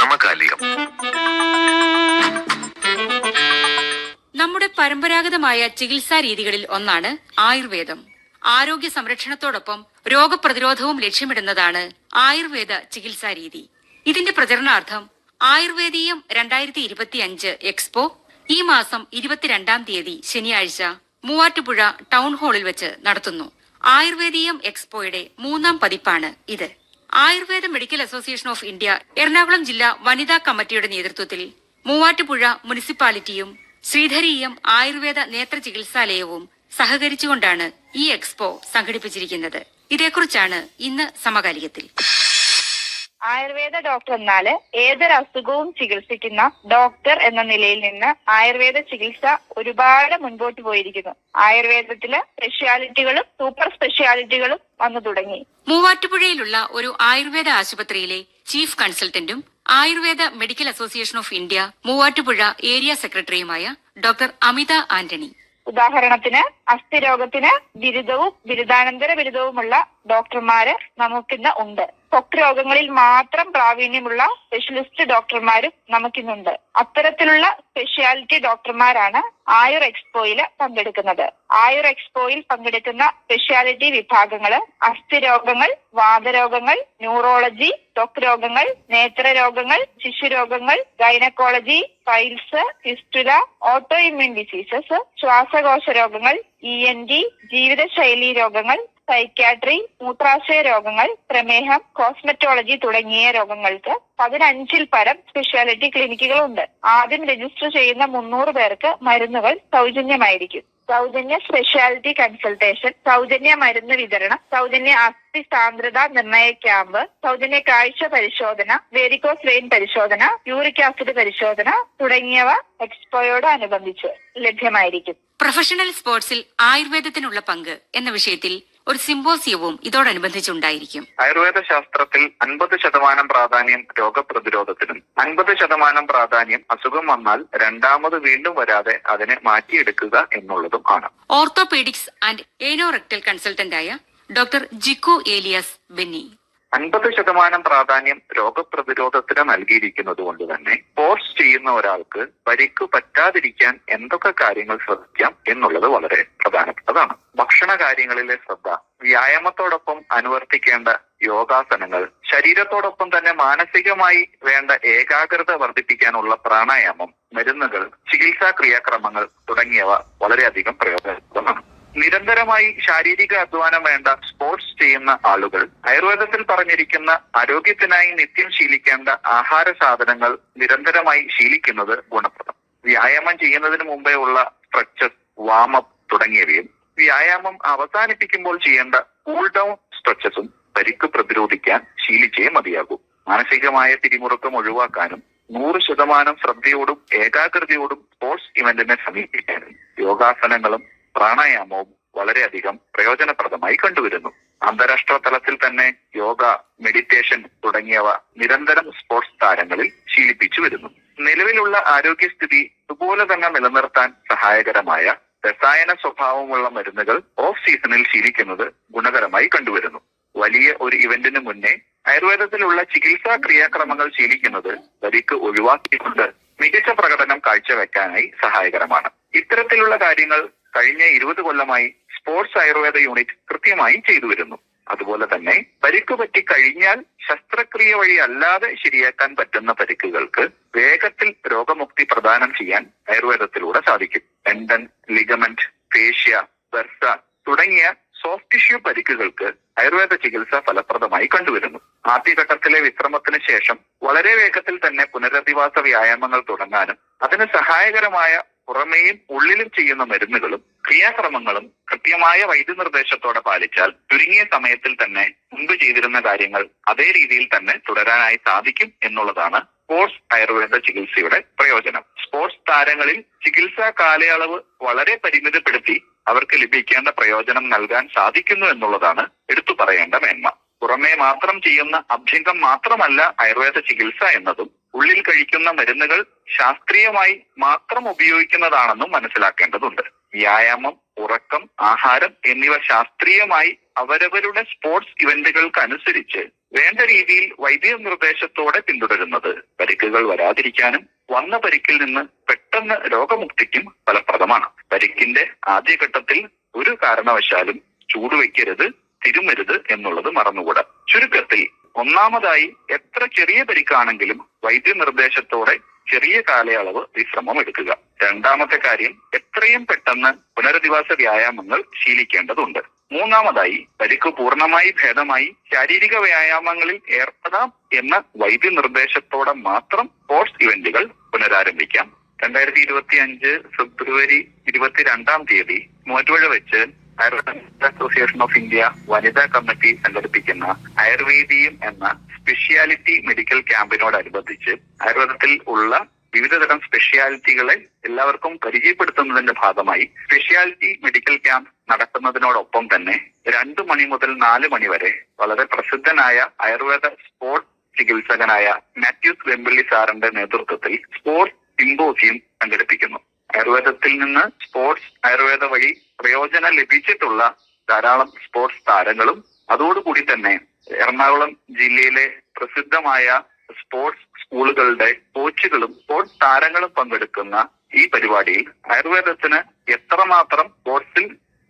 സമകാലികം. നമ്മുടെ പരമ്പരാഗതമായ ചികിത്സാ രീതികളിൽ ഒന്നാണ് ആയുർവേദം. ആരോഗ്യ സംരക്ഷണത്തോടൊപ്പം രോഗപ്രതിരോധവും ലക്ഷ്യമിടുന്നതാണ് ആയുർവേദ ചികിത്സാ രീതി. ഇതിന്റെ പ്രചരണാർത്ഥം ആയുർവേദീയം രണ്ടായിരത്തി ഇരുപത്തി അഞ്ച് എക്സ്പോ ഈ മാസം ഇരുപത്തിരണ്ടാം തീയതി ശനിയാഴ്ച മൂവാറ്റുപുഴ ടൗൺ ഹാളിൽ വെച്ച് നടത്തുന്നു. ആയുർവേദീയം എക്സ്പോയുടെ മൂന്നാം പതിപ്പാണ് ഇത്. Ayurveda medical association of India Ernakulam ജില്ലാ വനിതാ കമ്മിറ്റിയുടെ നേതൃത്വത്തിൽ മൂവാറ്റുപുഴ മുനിസിപ്പാലിറ്റിയും ശ്രീധരീയം ആയുർവേദ നേത്ര ചികിത്സാലയവും സഹകരിച്ചുകൊണ്ടാണ് ഈ എക്സ്പോ സംഘടിപ്പിച്ചിരിക്കുന്നത്. ഇതേക്കുറിച്ചാണ് ഇന്ന് സമകാലികത്തിൽ. ആയുർവേദ ഡോക്ടർ എന്നാൽ ഏതൊരു അസുഖവും ചികിത്സിക്കുന്ന ഡോക്ടർ എന്ന നിലയിൽ നിന്ന് ആയുർവേദ ചികിത്സ ഒരുപാട് മുൻപോട്ട് പോയിരിക്കുന്നു. ആയുർവേദത്തിൽ സ്പെഷ്യാലിറ്റികളും സൂപ്പർ സ്പെഷ്യാലിറ്റികളും വന്നു തുടങ്ങി. മൂവാറ്റുപുഴയിലുള്ള ഒരു ആയുർവേദ ആശുപത്രിയിലെ chief കൺസൾട്ടന്റും Ayurveda medical association of India Muvattupuzha area സെക്രട്ടറിയുമായ ഡോക്ടർ അമിത ആന്റണി. ഉദാഹരണത്തിന് അസ്ഥിരോഗത്തിന് ബിരുദവും ബിരുദാനന്തര ബിരുദവുമുള്ള ഡോക്ടർമാര് നമുക്കിന്ന് ഉണ്ട്. ത്വക്ക് രോഗങ്ങളിൽ മാത്രം പ്രാവീണ്യമുള്ള സ്പെഷ്യലിസ്റ്റ് ഡോക്ടർമാരും നമുക്കിന്നുണ്ട്. അത്തരത്തിലുള്ള സ്പെഷ്യാലിറ്റി ഡോക്ടർമാരാണ് ആയുർ എക്സ്പോയിൽ പങ്കെടുക്കുന്നത്. ആയുർ എക്സ്പോയിൽ പങ്കെടുക്കുന്ന സ്പെഷ്യാലിറ്റി വിഭാഗങ്ങൾ അസ്ഥിരോഗങ്ങൾ വാതരോഗങ്ങൾ ന്യൂറോളജി ത്വക്ക് രോഗങ്ങൾ നേത്രരോഗങ്ങൾ ശിശുരോഗങ്ങൾ gynaecology piles fistula auto immune diseases ശ്വാസകോശ രോഗങ്ങൾ ഇ എൻ ഡി ജീവിതശൈലി രോഗങ്ങൾ സൈക്യാട്രി മൂത്രാശയ രോഗങ്ങൾ പ്രമേഹം കോസ്മെറ്റോളജി തുടങ്ങിയ രോഗങ്ങൾക്ക് പതിനഞ്ചിൽ പരം സ്പെഷ്യാലിറ്റി ക്ലിനിക്കുകളുണ്ട് ആദ്യം രജിസ്റ്റർ ചെയ്യുന്ന മുന്നൂറ് പേർക്ക് മരുന്നുകൾ സൗജന്യമായിരിക്കും. സൗജന്യ സ്പെഷ്യാലിറ്റി കൺസൾട്ടേഷൻ സൗജന്യ മരുന്ന് വിതരണം സൗജന്യ അസ്ഥി സാന്ദ്രത നിർണയ ക്യാമ്പ് സൗജന്യ കാഴ്ച പരിശോധന വേരിക്കോസ് വെയിൻ പരിശോധന യൂറിക് ആസിഡ് പരിശോധന തുടങ്ങിയവ എക്സ്പോയോട് അനുബന്ധിച്ച് ലഭ്യമായിരിക്കും. പ്രൊഫഷണൽ സ്പോർട്സിൽ ആയുർവേദത്തിനുള്ള പങ്ക് എന്ന വിഷയത്തിൽ ഒരു സിമ്പോസിയവും ഇതോടനുബന്ധിച്ചുണ്ടായിരിക്കും. ആയുർവേദ ശാസ്ത്രത്തിൽ അൻപത് ശതമാനം പ്രാധാന്യം രോഗപ്രതിരോധത്തിനും അൻപത് ശതമാനം പ്രാധാന്യം അസുഖം വന്നാൽ രണ്ടാമത് വീണ്ടും വരാതെ അതിനെ മാറ്റിയെടുക്കുക എന്നുള്ളതും ആണ്. ഓർത്തോപീഡിക്സ് ആൻഡ് ഏനോറെക്ടൽ കൺസൾട്ടന്റായ ഡോക്ടർ ജിക്കു ഏലിയാസ് ബെന്നി. അൻപത് ശതമാനം പ്രാധാന്യം രോഗപ്രതിരോധത്തിന് നൽകിയിരിക്കുന്നത് കൊണ്ട് തന്നെ സ്പോർട്സ് ചെയ്യുന്ന ഒരാൾക്ക് പരിക്ക് പറ്റാതിരിക്കാൻ എന്തൊക്കെ കാര്യങ്ങൾ ശ്രദ്ധിക്കാം എന്നുള്ളത് വളരെ പ്രധാനപ്പെട്ടതാണ്. ഭക്ഷണ കാര്യങ്ങളിലെ ശ്രദ്ധ വ്യായാമത്തോടൊപ്പം അനുവർത്തിക്കേണ്ട യോഗാസനങ്ങൾ ശരീരത്തോടൊപ്പം തന്നെ മാനസികമായി വേണ്ട ഏകാഗ്രത വർദ്ധിപ്പിക്കാനുള്ള പ്രാണായാമം മരുന്നുകൾ ചികിത്സാ ക്രിയാക്രമങ്ങൾ തുടങ്ങിയവ വളരെയധികം പ്രയോജനപ്രദമാണ്. നിരന്തരമായി ശാരീരിക അധ്വാനം വേണ്ട സ്പോർട്സ് ചെയ്യുന്ന ആളുകൾ ആയുർവേദത്തിൽ പറഞ്ഞിരിക്കുന്ന ആരോഗ്യത്തിനായി നിത്യം ശീലിക്കേണ്ട ആഹാര സാധനങ്ങൾ നിരന്തരമായി ശീലിക്കുന്നത് ഗുണപ്രദം. വ്യായാമം ചെയ്യുന്നതിന് മുമ്പേ ഉള്ള സ്ട്രെച്ചസ് വാമപ്പ് തുടങ്ങിയവയും വ്യായാമം അവസാനിപ്പിക്കുമ്പോൾ ചെയ്യേണ്ട കൂൾ ഡൗൺ സ്ട്രെച്ചസും പരിക്ക് പ്രതിരോധിക്കാൻ ശീലിച്ചേ മതിയാകൂ. മാനസികമായ പിരിമുറുക്കം ഒഴിവാക്കാനും നൂറ് ശതമാനം ശ്രദ്ധയോടും ഏകാഗ്രതയോടും സ്പോർട്സ് ഇവന്റിനെ സമീപിക്കാനും യോഗാസനങ്ങളും പ്രാണായാമവും വളരെയധികം പ്രയോജനപ്രദമായി കണ്ടുവരുന്നു. അന്താരാഷ്ട്ര തലത്തിൽ തന്നെ യോഗ മെഡിറ്റേഷൻ തുടങ്ങിയവ നിരന്തരം സ്പോർട്സ് താരങ്ങളിൽ ശീലിപ്പിച്ചു വരുന്നു. നിലവിലുള്ള ആരോഗ്യസ്ഥിതി ഇതുപോലെ തന്നെ നിലനിർത്താൻ സഹായകരമായ രസായന സ്വഭാവമുള്ള മരുന്നുകൾ ഓഫ് സീസണിൽ ശീലിക്കുന്നത് ഗുണകരമായി കണ്ടുവരുന്നു. വലിയ ഒരു ഇവന്റിന് മുന്നേ ആയുർവേദത്തിലുള്ള ചികിത്സാ ക്രിയാക്രമങ്ങൾ ശീലിക്കുന്നത് പരിക്ക് ഒഴിവാക്കിക്കൊണ്ട് മികച്ച പ്രകടനം കാഴ്ചവെക്കാനായി സഹായകരമാണ്. ഇത്തരത്തിലുള്ള കാര്യങ്ങൾ കഴിഞ്ഞ ഇരുപത് കൊല്ലമായി സ്പോർട്സ് ആയുർവേദ യൂണിറ്റ് കൃത്യമായി ചെയ്തു വരുന്നു. അതുപോലെ തന്നെ പരിക്ക് പറ്റി കഴിഞ്ഞാൽ ശസ്ത്രക്രിയ വഴി അല്ലാതെ ശരിയാക്കാൻ പറ്റുന്ന പരിക്കുകൾക്ക് വേഗത്തിൽ രോഗമുക്തി പ്രദാനം ചെയ്യാൻ ആയുർവേദത്തിലൂടെ സാധിക്കും. ടെൻഡൻ ലിഗമെന്റ് ഫേഷ്യ ബെർസ തുടങ്ങിയ സോഫ്റ്റ് ടിഷ്യൂ പരിക്കുകൾക്ക് ആയുർവേദ ചികിത്സ ഫലപ്രദമായി കണ്ടുവരുന്നു. ആദ്യഘട്ടത്തിലെ വിശ്രമത്തിന് ശേഷം വളരെ വേഗത്തിൽ തന്നെ പുനരധിവാസ വ്യായാമങ്ങൾ തുടങ്ങാനും അതിന് സഹായകരമായ പുറമേയും ഉള്ളിലും ചെയ്യുന്ന മരുന്നുകളും ക്രിയാക്രമങ്ങളും കൃത്യമായ വൈദ്യനിർദ്ദേശത്തോടെ പാലിച്ചാൽ ചുരുങ്ങിയ സമയത്തിൽ തന്നെ മുമ്പ് ചെയ്തിരുന്ന കാര്യങ്ങൾ അതേ രീതിയിൽ തന്നെ തുടരാനായി സാധിക്കും എന്നുള്ളതാണ് സ്പോർട്സ് ആയുർവേദ ചികിത്സയുടെ പ്രയോജനം. സ്പോർട്സ് താരങ്ങളിൽ ചികിത്സാ കാലയളവ് വളരെ പരിമിതപ്പെടുത്തി അവർക്ക് ലഭിക്കേണ്ട പ്രയോജനം നൽകാൻ സാധിക്കുന്നു എന്നുള്ളതാണ് എടുത്തു പറയേണ്ട മേന്മ. പുറമേ മാത്രം ചെയ്യുന്ന അഭ്യംഗം മാത്രമല്ല ആയുർവേദ ചികിത്സ എന്നതും ഉള്ളിൽ കഴിക്കുന്ന മരുന്നുകൾ ശാസ്ത്രീയമായി മാത്രം ഉപയോഗിക്കുന്നതാണെന്നും മനസ്സിലാക്കേണ്ടതുണ്ട്. വ്യായാമം ഉറക്കം ആഹാരം എന്നിവ ശാസ്ത്രീയമായി അവരവരുടെ സ്പോർട്സ് ഇവന്റുകൾക്ക് അനുസരിച്ച് വേണ്ട രീതിയിൽ വൈദ്യ നിർദ്ദേശത്തോടെ പിന്തുടരുന്നത്. പരിക്കുകൾ വരാതിരിക്കാനും വന്ന പരിക്കിൽ നിന്ന് പെട്ടെന്ന് രോഗമുക്തിക്കും ഫലപ്രദമാണ്. പരിക്കിന്റെ ആദ്യഘട്ടത്തിൽ ഒരു കാരണവശാലും ചൂടുവെക്കരുത്. തിരുമരുത് എന്നുള്ളത് മറന്നുകൂടാ. ചുരുക്കത്തിൽ ഒന്നാമതായി എത്ര ചെറിയ പരിക്കാണെങ്കിലും വൈദ്യനിർദ്ദേശത്തോടെ ചെറിയ കാലയളവ് വിശ്രമം എടുക്കുക. രണ്ടാമത്തെ കാര്യം എത്രയും പെട്ടെന്ന് പുനരധിവാസ വ്യായാമങ്ങൾ ശീലിക്കേണ്ടതുണ്ട്. മൂന്നാമതായി പരിക്ക് പൂർണമായി ഭേദമായി ശാരീരിക വ്യായാമങ്ങളിൽ ഏർപ്പെടാം എന്ന വൈദ്യനിർദ്ദേശത്തോടെ മാത്രം സ്പോർട്സ് ഇവന്റുകൾ പുനരാരംഭിക്കാം. രണ്ടായിരത്തി ഇരുപത്തി അഞ്ച് ഫെബ്രുവരി ഇരുപത്തിരണ്ടാം തീയതി മൂവാറ്റുപുഴ വെച്ച് ആയുർവേദ അസോസിയേഷൻ ഓഫ് ഇന്ത്യ വനിതാ കമ്മിറ്റി സംഘടിപ്പിക്കുന്ന ആയുർവേദിയും എന്ന സ്പെഷ്യാലിറ്റി മെഡിക്കൽ ക്യാമ്പിനോടനുബന്ധിച്ച് ആയുർവേദത്തിൽ ഉള്ള വിവിധതരം സ്പെഷ്യാലിറ്റികളെ എല്ലാവർക്കും പരിചയപ്പെടുത്തുന്നതിന്റെ ഭാഗമായി സ്പെഷ്യാലിറ്റി മെഡിക്കൽ ക്യാമ്പ് നടത്തുന്നതിനോടൊപ്പം തന്നെ രണ്ടു മണി മുതൽ നാല് മണി വരെ വളരെ പ്രസിദ്ധനായ ആയുർവേദ സ്പോർട്സ് ചികിത്സകനായ മാത്യൂസ് വെമ്പിള്ളി സാറിന്റെ നേതൃത്വത്തിൽ സ്പോർട്സ് സിംബോസിയം സംഘടിപ്പിക്കുന്നു. ആയുർവേദത്തിൽ നിന്ന് സ്പോർട്സ് ആയുർവേദ വഴി പ്രയോജനം ലഭിച്ചിട്ടുള്ള ധാരാളം സ്പോർട്സ് താരങ്ങളും അതോടുകൂടി തന്നെ എറണാകുളം ജില്ലയിലെ പ്രസിദ്ധമായ സ്പോർട്സ് സ്കൂളുകളുടെ കോച്ചുകളും സ്പോർട്സ് താരങ്ങളും പങ്കെടുക്കുന്ന ഈ പരിപാടിയിൽ ആയുർവേദത്തിന് എത്രമാത്രം സ്പോർട്സിൽ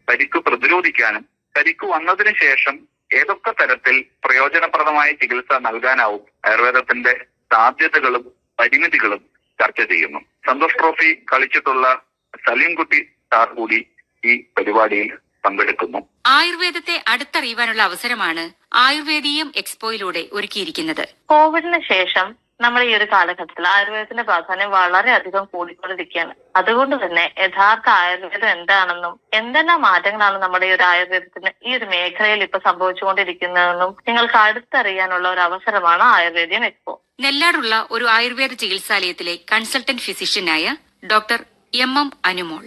പരിക്ക് പ്രതിരോധിക്കാനും പരിക്ക് വന്നതിന് ശേഷം ഏതൊക്കെ തരത്തിൽ പ്രയോജനപ്രദമായ ചികിത്സ നൽകാനാവും ആയുർവേദത്തിന്റെ സാധ്യതകളും പരിമിതികളും ചർച്ച ചെയ്യുന്നു. സന്തോഷ് ട്രോഫി കളിച്ചിട്ടുള്ള സലീംകുട്ടി സാർ കൂടി ഈ പരിപാടിയിൽ പങ്കെടുക്കുന്നു. ആയുർവേദത്തെ അടുത്തറിയുവാനുള്ള അവസരമാണ് ആയുർവേദീയം എക്സ്പോയിലൂടെ ഒരുക്കിയിരിക്കുന്നത്. കോവിഡിന് ശേഷം നമ്മൾ ഈ ഒരു കാലഘട്ടത്തിൽ ആയുർവേദത്തിന്റെ പ്രാധാന്യം വളരെയധികം കൂടിക്കൊണ്ടിരിക്കുകയാണ്. അതുകൊണ്ട് തന്നെ യഥാർത്ഥ ആയുർവേദം എന്താണെന്നും എന്തെല്ലാം മാറ്റങ്ങളാണ് നമ്മുടെ ഈ ഒരു ആയുർവേദത്തിന് ഈ ഒരു മേഖലയിൽ ഇപ്പൊ സംഭവിച്ചുകൊണ്ടിരിക്കുന്നതെന്നും നിങ്ങൾക്ക് അടുത്തറിയാനുള്ള ഒരു അവസരമാണ് ആയുർവേദ്യം എക്സ്പോ. നെല്ലാടുള്ള ഒരു ആയുർവേദ ചികിത്സാലയത്തിലെ കൺസൾട്ടന്റ് ഫിസിഷ്യനായ ഡോക്ടർ എം എം അനുമോൾ.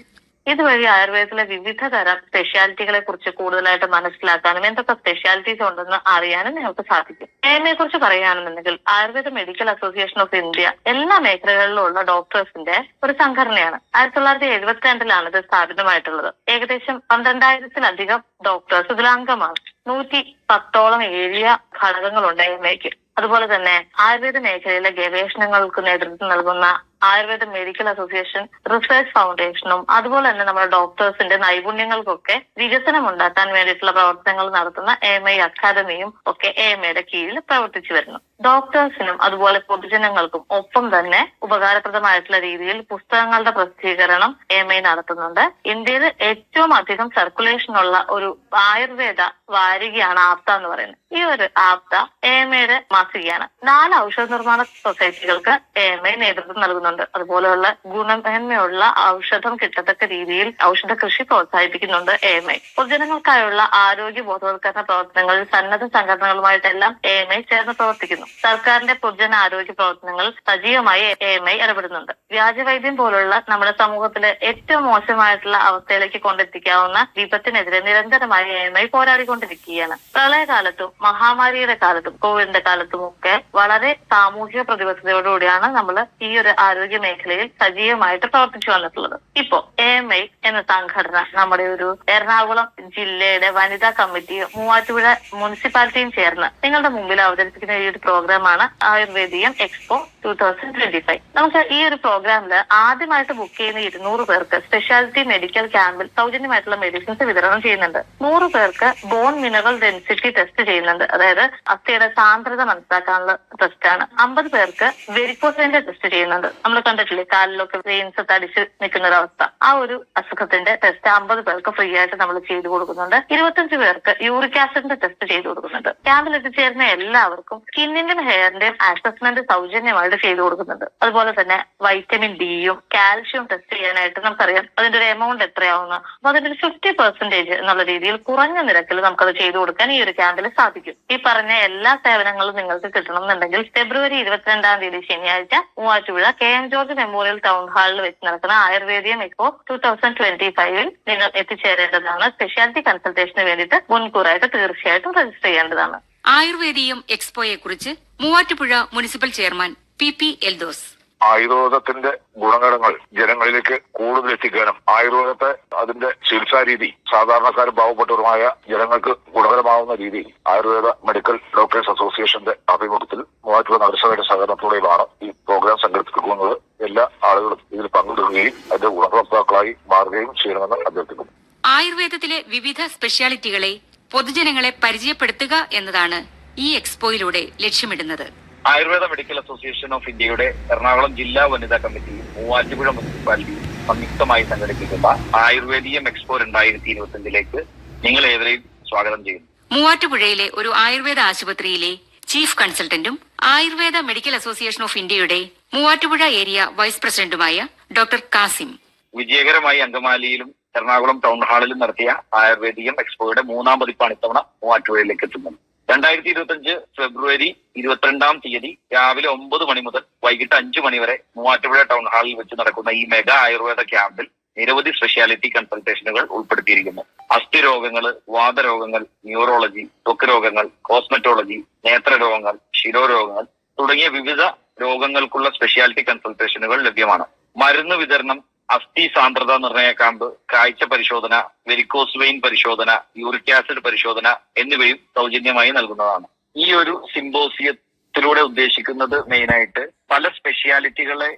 ഇതുവഴി ആയുർവേദത്തിലെ വിവിധ തരം സ്പെഷ്യാലിറ്റികളെ കുറിച്ച് കൂടുതലായിട്ട് മനസ്സിലാക്കാനും എന്തൊക്കെ സ്പെഷ്യാലിറ്റീസ് ഉണ്ടെന്ന് അറിയാനും നിങ്ങൾക്ക് സാധിക്കും. എ കുറിച്ച് പറയുകയാണെന്നുണ്ടെങ്കിൽ Ayurveda medical association of India എല്ലാ മേഖലകളിലും ഉള്ള ഡോക്ടേഴ്സിന്റെ ഒരു സംഘടനയാണ്. ആയിരത്തി തൊള്ളായിരത്തി എഴുപത്തി രണ്ടിലാണ് ഇത് സ്ഥാപിതമായിട്ടുള്ളത്. ഏകദേശം പന്ത്രണ്ടായിരത്തിലധികം ഡോക്ടേഴ്സ് ഇതിൽ അംഗമാണ് നൂറ്റി പത്തോളം ഏരിയ ഘടകങ്ങളുണ്ട് എമ്മയ്ക്ക് അതുപോലെ തന്നെ ആയുർവേദ മേഖലയിലെ ഗവേഷണങ്ങൾക്ക് നേതൃത്വം നൽകുന്ന ആയുർവേദ മെഡിക്കൽ അസോസിയേഷൻ റിസർച്ച് ഫൗണ്ടേഷനും അതുപോലെ തന്നെ നമ്മുടെ ഡോക്ടേഴ്സിന്റെ നൈപുണ്യങ്ങൾക്കൊക്കെ വികസനം ഉണ്ടാക്കാൻ വേണ്ടിയിട്ടുള്ള പ്രവർത്തനങ്ങൾ നടത്തുന്ന എം ഐ അക്കാദമിയും ഒക്കെ എം ഐയുടെ കീഴിൽ പ്രവർത്തിച്ചു വരുന്നു. ഡോക്ടേഴ്സിനും അതുപോലെ പൊതുജനങ്ങൾക്കും ഒപ്പം തന്നെ ഉപകാരപ്രദമായിട്ടുള്ള രീതിയിൽ പുസ്തകങ്ങളുടെ പ്രസിദ്ധീകരണം എം ഐ നടത്തുന്നുണ്ട്. ഇന്ത്യയിൽ ഏറ്റവും അധികം സർക്കുലേഷൻ ഉള്ള ഒരു ആയുർവേദ വാരികയാണ് ആപ്ത എന്ന് പറയുന്നത്. ഈ ഒരു ആപ്ത എം ഐയുടെ മാസികയാണ് നാല് ഔഷധ നിർമ്മാണ സൊസൈറ്റികൾക്ക് എം ഐ നേതൃത്വം നൽകുന്നുണ്ട്. അതുപോലെയുള്ള ഗുണമേന്മയുള്ള ഔഷധം കിട്ടത്തക്ക രീതിയിൽ ഔഷധ കൃഷി പ്രോത്സാഹിപ്പിക്കുന്നുണ്ട് എം എ പൊതുജനങ്ങൾക്കായുള്ള ആരോഗ്യ ബോധവൽക്കരണ പ്രവർത്തനങ്ങളിൽ സന്നദ്ധ സംഘടനകളുമായിട്ടെല്ലാം എം ചേർന്ന് പ്രവർത്തിക്കുന്നു. സർക്കാരിന്റെ പൊതുജന ആരോഗ്യ പ്രവർത്തനങ്ങൾ സജീവമായി എം ഐ ഇടപെടുന്നുണ്ട്. വ്യാജവൈദ്യം പോലുള്ള നമ്മുടെ സമൂഹത്തിലെ ഏറ്റവും മോശമായിട്ടുള്ള അവസ്ഥയിലേക്ക് കൊണ്ടെത്തിക്കാവുന്ന വിപത്തിനെതിരെ നിരന്തരമായി എം പോരാടിക്കൊണ്ടിരിക്കുകയാണ്. പ്രളയകാലത്തും മഹാമാരിയുടെ കാലത്തും കോവിഡിന്റെ കാലത്തും ഒക്കെ വളരെ സാമൂഹിക പ്രതിബദ്ധതയോടുകൂടിയാണ് നമ്മൾ ഈ ഒരു ആരോഗ്യ മേഖലയിൽ സജീവമായിട്ട് പ്രവർത്തിച്ചു വന്നിട്ടുള്ളത്. ഇപ്പോ എം ഐ എന്ന സംഘടന നമ്മുടെ ഒരു എറണാകുളം ജില്ലയുടെ വനിതാ കമ്മിറ്റിയും മൂവാറ്റുപുഴ മുനിസിപ്പാലിറ്റിയും ചേർന്ന് നിങ്ങളുടെ മുമ്പിൽ അവതരിപ്പിക്കുന്ന ഈ ഒരു പ്രോഗ്രാമാണ് Ayurvediyam expo two thousand twenty five നമുക്ക് ഈ ഒരു പ്രോഗ്രാമിൽ ആദ്യമായിട്ട് ബുക്ക് ചെയ്യുന്ന ഇരുന്നൂറ് പേർക്ക് സ്പെഷ്യാലിറ്റി മെഡിക്കൽ ക്യാമ്പിൽ സൗജന്യമായിട്ടുള്ള മെഡിസിൻസ് വിതരണം ചെയ്യുന്നുണ്ട്. നൂറ് പേർക്ക് ബോൺ മിനറൽ ഡെൻസിറ്റി ടെസ്റ്റ് ചെയ്യുന്നുണ്ട്. അതായത് അസ്ഥിയുടെ സാന്ദ്രത മനസ്സിലാക്കാനുള്ള ടെസ്റ്റ് ആണ്. അമ്പത് പേർക്ക് വെരിക്കോസിന്റെ ടെസ്റ്റ് ചെയ്യുന്നുണ്ട്. നമ്മൾ കണ്ടിട്ടില്ലേ കാലിലൊക്കെ വെയിൻസ് തടിച്ച് നിൽക്കുന്ന ഒരു അവസ്ഥ ആ ഒരു അസുഖത്തിന്റെ ടെസ്റ്റ് അമ്പത് പേർക്ക് ഫ്രീ ആയിട്ട് നമ്മൾ ചെയ്തു കൊടുക്കുന്നുണ്ട്. ഇരുപത്തഞ്ച് പേർക്ക് യൂറിക് ആസിഡിന്റെ ടെസ്റ്റ് ചെയ്തു കൊടുക്കുന്നുണ്ട്. ക്യാമ്പിൽ എത്തിച്ചേരുന്ന എല്ലാവർക്കും സ്കിന്നിന്റെയും ഹെയറിന്റെയും അസസ്മെന്റ് സൗജന്യമായിട്ട് ചെയ്തു കൊടുക്കുന്നുണ്ട്. അതുപോലെ തന്നെ വൈറ്റമിൻ ഡിയും കാൽഷ്യം ടെസ്റ്റ് ചെയ്യാനായിട്ട് നമുക്കറിയാം. അതിന്റെ ഒരു എമൗണ്ട് എത്രയാവുന്ന? അപ്പൊ അതിന്റെ ഒരു ഫിഫ്റ്റി പെർസെന്റേജ് എന്നുള്ള രീതിയിൽ കുറഞ്ഞ നിരക്കിൽ നമുക്കത് ചെയ്തു കൊടുക്കാൻ ഈ ഒരു ക്യാമ്പിൽ സാധിക്കും. ഈ പറഞ്ഞ എല്ലാ സേവനങ്ങളും നിങ്ങൾക്ക് കിട്ടണം എന്നുണ്ടെങ്കിൽ ഫെബ്രുവരി ഇരുപത്തിരണ്ടാം തീയതി ശനിയാഴ്ച Muvattupuzha K M George memorial town ഹാളിൽ വെച്ച് നടക്കുന്ന Ayurvediyam expo two thousand twenty ഫൈവിൽ നിങ്ങൾ എത്തിച്ചേരേണ്ടതാണ്. സ്പെഷ്യാലിറ്റി കൺസൾട്ടേഷന് വേണ്ടിയിട്ട് മുൻകൂറായിട്ട് തീർച്ചയായിട്ടും രജിസ്റ്റർ ചെയ്യേണ്ടതാണ്. ആയുർവേദിയം എക്സ്പോയെ കുറിച്ച് Muvattupuzha municipal chairman P P Eldhose. ആയുർവേദത്തിന്റെ ഗുണഗണങ്ങൾ ജനങ്ങളിലേക്ക് കൂടുതൽ എത്തിക്കാനും ആയുർവേദത്തെ അതിന്റെ ചികിത്സാ രീതി സാധാരണക്കാരും പാവപ്പെട്ടവരുമായ ജനങ്ങൾക്ക് ഗുണകരമാവുന്ന രീതിയിൽ ആയുർവേദ മെഡിക്കൽ ഡോക്ടേഴ്സ് അസോസിയേഷന്റെ ആഭിമുഖ്യത്തിൽ മൂവാറ്റുപുഴ നഗരസഭയുടെ സഹകരണത്തോടെയുമാണ് ഈ പ്രോഗ്രാം സംഘടിപ്പിക്കുന്നത്. എല്ലാ ആളുകളും ഇതിൽ പങ്കെടുക്കുകയും അതിന്റെ ഗുണഭോക്താക്കളായി മാറുകയും ചെയ്യണമെന്ന് അഭ്യർത്ഥിക്കുന്നു. ആയുർവേദത്തിലെ വിവിധ സ്പെഷ്യാലിറ്റികളെ പൊതുജനങ്ങളെ പരിചയപ്പെടുത്തുക എന്നതാണ് ഈ എക്സ്പോയിലൂടെ ലക്ഷ്യമിടുന്നത്. ആയുർവേദ മെഡിക്കൽ അസോസിയേഷൻ ഓഫ് ഇന്ത്യയുടെ എറണാകുളം ജില്ലാ വനിതാ കമ്മിറ്റി മൂവാറ്റുപുഴ മുനിസിപ്പാലിറ്റിയും സംയുക്തമായി സംഘടിപ്പിക്കുന്ന ആയുർവേദീയം എക്സ്പോ രണ്ടായിരത്തി ഇരുപത്തിയഞ്ചിലേക്ക് നിങ്ങൾ ഏവരെയും സ്വാഗതം ചെയ്യുന്നു. മൂവാറ്റുപുഴയിലെ ഒരു ആയുർവേദ ആശുപത്രിയിലെ ചീഫ് കൺസൾട്ടന്റും ആയുർവേദ മെഡിക്കൽ അസോസിയേഷൻ ഓഫ് ഇന്ത്യയുടെ മൂവാറ്റുപുഴ ഏരിയ വൈസ് പ്രസിഡന്റുമായ ഡോക്ടർ കാസിം. വിജയകരമായി അങ്കമാലിയിലും എറണാകുളം ടൗൺ ഹാളിലും നടത്തിയ ആയുർവേദിയം എക്സ്പോയുടെ മൂന്നാം പതിപ്പാണ് ഇത്തവണ മൂവാറ്റുപുഴയിലേക്ക് എത്തുന്നത്. രണ്ടായിരത്തി ഇരുപത്തിയഞ്ച് ഫെബ്രുവരി ഇരുപത്തിരണ്ടാം തീയതി രാവിലെ ഒമ്പത് മണി മുതൽ വൈകിട്ട് അഞ്ചു മണി വരെ മൂവാറ്റുപുഴ ടൗൺ ഹാളിൽ വെച്ച് നടക്കുന്ന ഈ മെഗാ ആയുർവേദ ക്യാമ്പിൽ നിരവധി സ്പെഷ്യാലിറ്റി കൺസൾട്ടേഷനുകൾ ഉൾപ്പെടുത്തിയിരിക്കുന്നു. അസ്ഥിരോഗങ്ങൾ വാദരോഗങ്ങൾ ന്യൂറോളജി ത്വക്ക് രോഗങ്ങൾ കോസ്മെറ്റോളജി നേത്രരോഗങ്ങൾ ശിരോരോഗങ്ങൾ തുടങ്ങിയ വിവിധ രോഗങ്ങൾക്കുള്ള സ്പെഷ്യാലിറ്റി കൺസൾട്ടേഷനുകൾ ലഭ്യമാണ്. മരുന്ന് വിതരണം അസ്ഥി സാന്ദ്രത നിർണയ ക്യാമ്പ് കാഴ്ച പരിശോധന വെരിക്കോസ് വെയിൻ പരിശോധന യൂറിക് ആസിഡ് പരിശോധന എന്നിവയും സൗജന്യമായി നൽകുന്നതാണ്. ഈ ഒരു സിംബോസിയത്തിലൂടെ ഉദ്ദേശിക്കുന്നത് മെയിനായിട്ട് പല സ്പെഷ്യാലിറ്റികളെ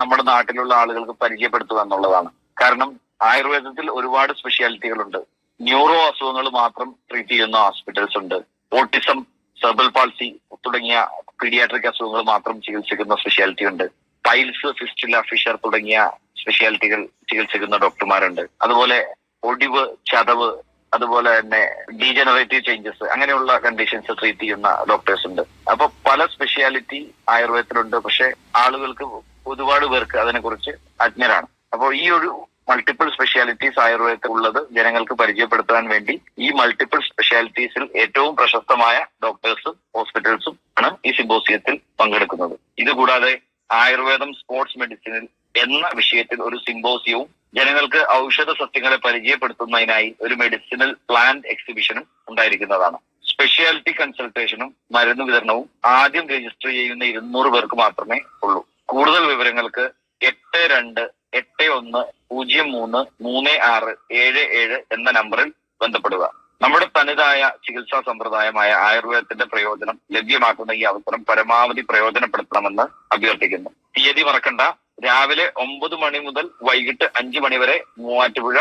നമ്മുടെ നാട്ടിലുള്ള ആളുകൾക്ക് പരിചയപ്പെടുത്തുക എന്നുള്ളതാണ്. കാരണം ആയുർവേദത്തിൽ ഒരുപാട് സ്പെഷ്യാലിറ്റികളുണ്ട് ന്യൂറോ അസുഖങ്ങൾ മാത്രം ട്രീറ്റ് ചെയ്യുന്ന ഹോസ്പിറ്റൽസ് ഉണ്ട്. ഓട്ടിസം സെർബൽ പാൾസി തുടങ്ങിയ പീഡിയാട്രിക് അസുഖങ്ങൾ മാത്രം ചികിത്സിക്കുന്ന സ്പെഷ്യാലിറ്റി ഉണ്ട്. പൈൽസ് ഫിസ്റ്റുല ഫിഷർ തുടങ്ങിയ സ്പെഷ്യാലിറ്റികൾ ചികിത്സിക്കുന്ന ഡോക്ടർമാരുണ്ട്. അതുപോലെ ഒടിവ് ചതവ് അതുപോലെ തന്നെ ഡീജനറേറ്റീവ് ചേഞ്ചസ് അങ്ങനെയുള്ള കണ്ടീഷൻസ് ട്രീറ്റ് ചെയ്യുന്ന ഡോക്ടേഴ്സ് ഉണ്ട്. അപ്പൊ പല സ്പെഷ്യാലിറ്റി ആയുർവേദത്തിലുണ്ട്. പക്ഷെ ആളുകൾക്ക് ഒരുപാട് പേർക്ക് അതിനെക്കുറിച്ച് അജ്ഞരാണ്. അപ്പോൾ ഈ ഒരു മൾട്ടിപ്പിൾ സ്പെഷ്യാലിറ്റീസ് ആയുർവേദത്തിൽ ഉള്ളത് ജനങ്ങൾക്ക് പരിചയപ്പെടുത്താൻ വേണ്ടി ഈ മൾട്ടിപ്പിൾ സ്പെഷ്യാലിറ്റീസിൽ ഏറ്റവും പ്രശസ്തമായ ഡോക്ടേഴ്സും ഹോസ്പിറ്റൽസും ആണ് ഈ സിംബോസിയത്തിൽ പങ്കെടുക്കുന്നത്. ഇതുകൂടാതെ ആയുർവേദം സ്പോർട്സ് മെഡിസിനിൽ എന്ന വിഷയത്തിൽ ഒരു സിംബോസിയവും ജനങ്ങൾക്ക് ഔഷധ സസ്യങ്ങളെ പരിചയപ്പെടുത്തുന്നതിനായി ഒരു മെഡിസിനൽ പ്ലാന്റ് എക്സിബിഷനും ഉണ്ടായിരിക്കുന്നതാണ്. സ്പെഷ്യാലിറ്റി കൺസൾട്ടേഷനും മരുന്ന് വിതരണവും ആദ്യം രജിസ്റ്റർ ചെയ്യുന്ന ഇരുന്നൂറ് പേർക്ക് മാത്രമേ ഉള്ളൂ. കൂടുതൽ വിവരങ്ങൾക്ക് എട്ട് രണ്ട് എട്ട് ഒന്ന് പൂജ്യം മൂന്ന് മൂന്ന് ആറ് ഏഴ് ഏഴ് എന്ന നമ്പറിൽ ബന്ധപ്പെടുക. നമ്മുടെ തനതായ ചികിത്സാ സമ്പ്രദായമായ ആയുർവേദത്തിന്റെ പ്രയോജനം ലഭ്യമാക്കുന്ന ഈ അവസരം പരമാവധി പ്രയോജനപ്പെടുത്തണമെന്ന് അഭ്യർത്ഥിക്കുന്നു. തീയതി മറക്കണ്ട. രാവിലെ ഒമ്പത് മണി മുതൽ വൈകിട്ട് അഞ്ചു മണി വരെ മൂവാറ്റുപുഴ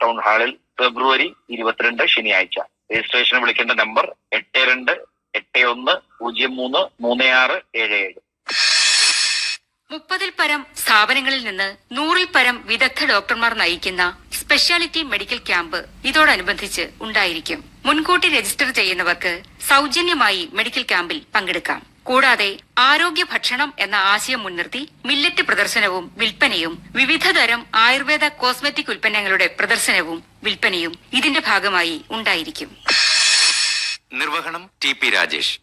ടൗൺ ഹാളിൽ ഫെബ്രുവരി ഇരുപത്തിരണ്ട് ശനിയാഴ്ച. രജിസ്ട്രേഷൻ വിളിക്കേണ്ട നമ്പർ എട്ട് രണ്ട് എട്ട് ഒന്ന് പൂജ്യം മൂന്ന് മൂന്ന് ആറ് ഏഴ് ഏഴ്. മുപ്പതിൽ പരം സ്ഥാപനങ്ങളിൽ നിന്ന് നൂറിൽ പരം വിദഗ്ധ ഡോക്ടർമാർ നയിക്കുന്ന സ്പെഷ്യാലിറ്റി മെഡിക്കൽ ക്യാമ്പ് ഇതോടനുബന്ധിച്ച് ഉണ്ടായിരിക്കും. മുൻകൂട്ടി രജിസ്റ്റർ ചെയ്യുന്നവർക്ക് സൗജന്യമായി മെഡിക്കൽ ക്യാമ്പിൽ പങ്കെടുക്കാം. കൂടാതെ ആരോഗ്യ ഭക്ഷണം എന്ന ആശയം മുൻനിർത്തി മില്ലറ്റ് പ്രദർശനവും വിൽപ്പനയും വിവിധതരം ആയുർവേദ കോസ്മെറ്റിക് ഉൽപ്പന്നങ്ങളുടെ പ്രദർശനവും വിൽപ്പനയും ഇതിന്റെ ഭാഗമായി ഉണ്ടായിരിക്കും. നിർവഹണം ടി പി രാജേഷ്.